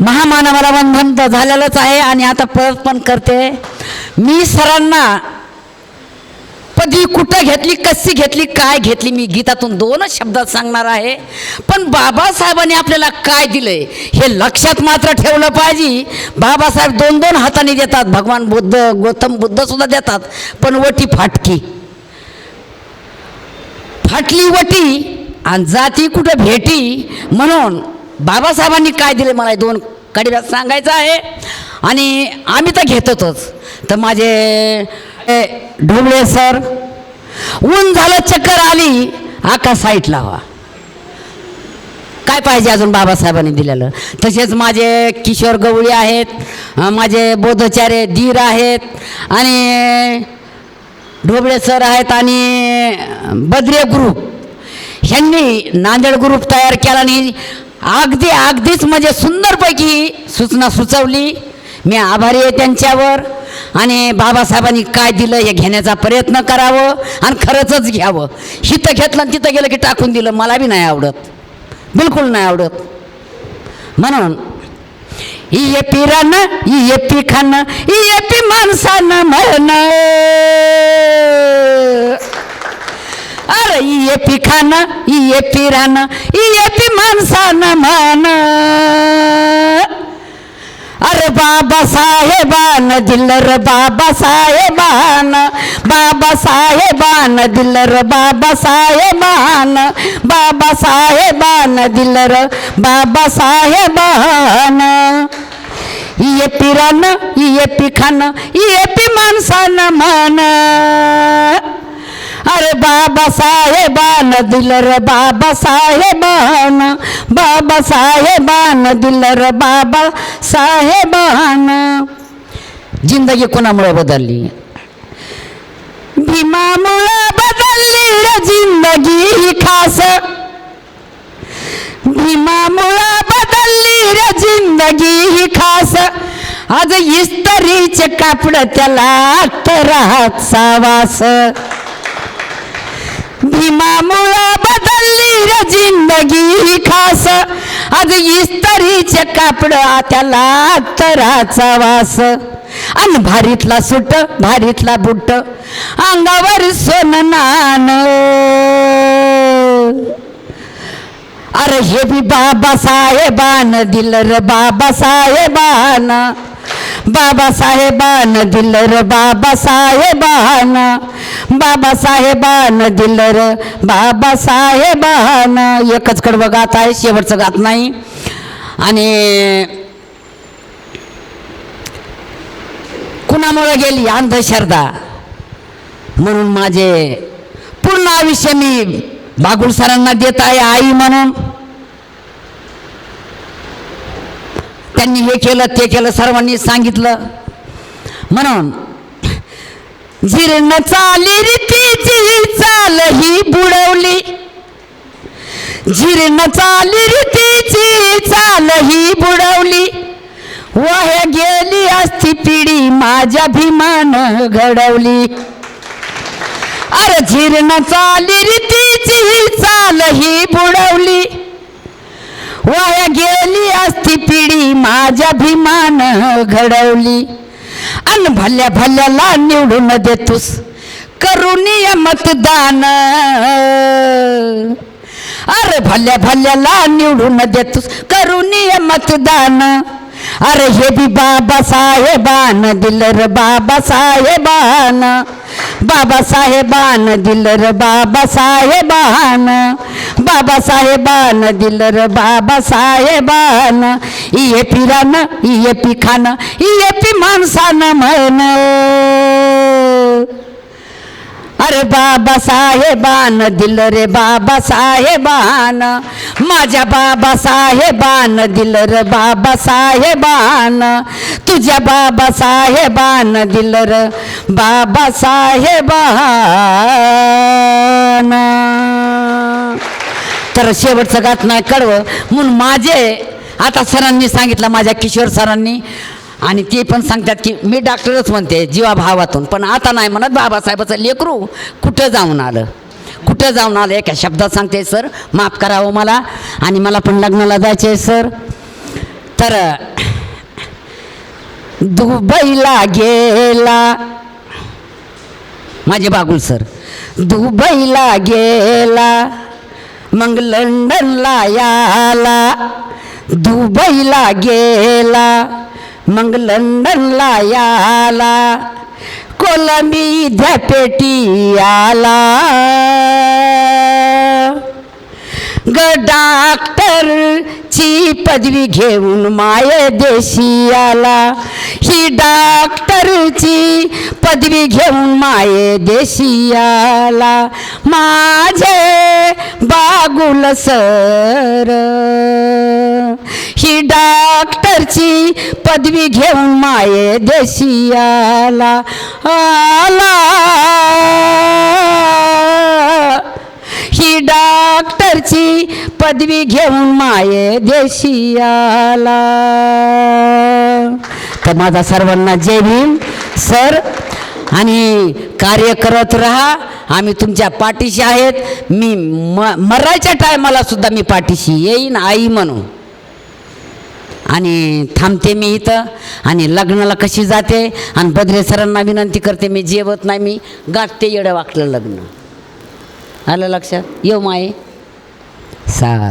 महामानवाला वंदन तर झालेलंच आहे आणि आता परत पण करते. मी सरांना पदवी कुठं घेतली कशी घेतली काय घेतली मी गीतातून दोनच शब्दात सांगणार आहे. पण बाबासाहेबांनी आपल्याला काय दिलंय हे लक्षात मात्र ठेवलं पाहिजे. बाबासाहेब दोन दोन हाताने देतात भगवान बुद्ध गौतम बुद्ध सुद्धा देतात पण वटी फाटकी. फाटली वटी आणि जाती कुठं भेटी म्हणून बाबासाहेबांनी काय दिले मला हे दोन कडव्यात सांगायचं आहे. आणि आम्ही तर घेतोच तर माझे ए, ढोबळे सर ऊन झालं चक्कर आली आका साईट लावा काय पाहिजे अजून बाबासाहेबांनी दिलेलं? तसेच माझे किशोर गवळी आहेत माझे बोधचार्य धीर आहेत आणि ढोबळे सर आहेत आणि बद्रे ग्रुप ह्यांनी नांदेड ग्रुप तयार केला आणि अगदी अगदीच म्हणजे सुंदरपैकी सूचना सुचवली. मी आभारी आहे त्यांच्यावर आणि बाबासाहेबांनी काय दिलं हे घेण्याचा प्रयत्न करावं आणि खरंच घ्यावं. हिथं घेतलं आणि तिथं गेलं की टाकून दिलं. मला बी नाही आवडत. बिलकुल नाही आवडत. म्हणून ही ये रान ही ये पी खान ही ये पी माणसानं म्हण अरे ही पी खाणं ही ये पिरानं माणसानं म्हण अरे बाबा साहेबान दिलर बाबा साहेबान बाबा साहेबान दिलर बाबा साहेबान बाबा साहेबान दिलर बाबा साहेबान. ये पिरान ये पिखान ये पी माणसानं म्हण अरे बाबा साहेबान दिलर बाबा साहेबान बाबा साहेबान दिलर बाबा साहेबान. जिंदगी कोणामुळे बदलली? भीमामुळं बदलली रे जिंदगी ही खास. भीमामुळं बदलली रे जिंदगी ही खास. आज इस्तरीचे कापड त्याला राहत सावास. भीमामुळं बदलली र जिंदगी खास. आज इस्तरीचे कापड त्याला तराचा वास. अन भारीतला सुट भारीतला बुट. अंगावर सोन नान अरे हे बी बाबासाहेबान दिलं र बाबा बाबासाहेबान दिलर बाबासाहेबान. बाबासाहेबान दिलर बाबासाहेबान. एकच कडवं गात आहे शेवटचं गात नाही. आणि कुणामुळे गेली? अंधश्रद्धा. म्हणून माझे पूर्ण आयुष्य मी बागुल सरांना देत आहे आई म्हणून. त्यांनी हे केलं ते केलं सर्वांनी सांगितलं. म्हणून जीर्ण चाली रीतीची चाल ही बुडवली. जीर्ण चाली रीतीची चाल ही बुडवली. वाह्या गेली असती पिढी माझ्या भीमान घडवली. अरे झिरण चाली रीतीची चाल ही बुडवली. वाया गेली असती पिढी माझ्या भीमान घडवली. अन भल्या भल्याला निवडून देतोस करुणीय मतदान. अरे भल्या भल्याला निवडून देतोस करुणीय मतदान. अरे हे बी बाबा साहेबान दिलर बाबा साहेबान. बाबा साहेबान दिलर बाबा साहेबान. बाबा साहेबान दिलर बाबा साहेबान. इये पिरान इये पी खान इये पी माणसानं म्हण. अरे बाबा साहेबान दिल रे बाबा साहेबान. माझ्या बाबा साहेबान दिल रे बाबा साहेबान. तुझ्या बाबा साहेबान दिल र बाबा साहेबान. तर शेवटचं गात नाही कळवं. म्हणून माझे आता सरांनी सांगितलं माझ्या किशोर सरांनी आणि ते पण सांगतात की मी डॉक्टरच म्हणते जीवाभावातून पण आता नाही म्हणत बाबासाहेबाचं लेकरू कुठं जाऊन आलं? कुठं जाऊन आलं? एका शब्दात सांगते सर माफ करावं मला आणि मला पण लग्नाला जायचं आहे सर. तर दुबईला गेला. माझे बागुल सर. दुबईला गेला. मग लंडनला याला. दुबईला गेला. मग लंडनला याला कोलंबी विद्यापेटी आला. ग डॉक्टरची पदवी घेऊन माय देशी आला. ही डॉक्टरची पदवी घेऊन माये देशी आला. माझे बागुल सर ही त्याची पदवी घेऊन माये देशी आला. आला ही डॉक्टरची पदवी घेऊन माये देशी आला तर माझा सर्वांना जय भीम सर. आणि कार्य करत राहा. आम्ही तुमच्या पाठीशी आहेत. मी म मरायच्या टायमाला सुद्धा मी पाठीशी येईन आई म्हणून. आणि थांबते मी इथं आणि लग्नाला कशी जाते आणि बद्रे सरांना विनंती करते मी जेवत नाही मी गाठते येडं वाकलं लग्न. आलं लक्षात? येऊ माये. सा